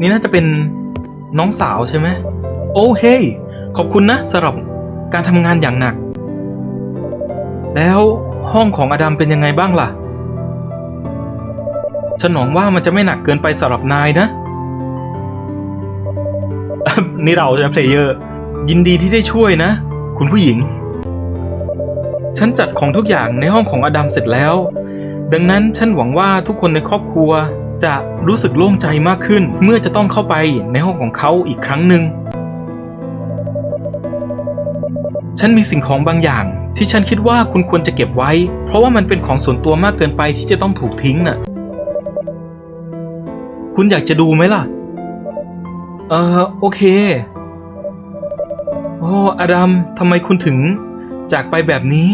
นี่น่าจะเป็นน้องสาวใช่ไหมโอ้เฮ้ยขอบคุณนะสำหรับการทำงานอย่างหนัก แล้วห้องของอดัมเป็นยังไงบ้างล่ะ ฉันหวังว่ามันจะไม่หนักเกินไปสำหรับนายนะ นี่เราใช่ไหมเพลเยอร์ ยินดีที่ได้ช่วยนะ คุณผู้หญิง ฉันจัดของทุกอย่างในห้องของอดัมเสร็จแล้ว ดังนั้นฉันหวังว่าทุกคนในครอบครัว จะรู้สึกโล่งใจมากขึ้น เมื่อจะต้องเข้าไปในห้องของเขาอีกครั้งหนึ่งฉันมีสิ่งของบางอย่าง ที่ฉันคิดว่าคุณควรจะเก็บไว้ เพราะว่ามันเป็นของส่วนตัวมากเกินไปที่จะต้องถูกทิ้งน่ะ คุณอยากจะดูไหมล่ะ เออโอเค โอ้อดัมทำไมคุณถึงจากไปแบบนี้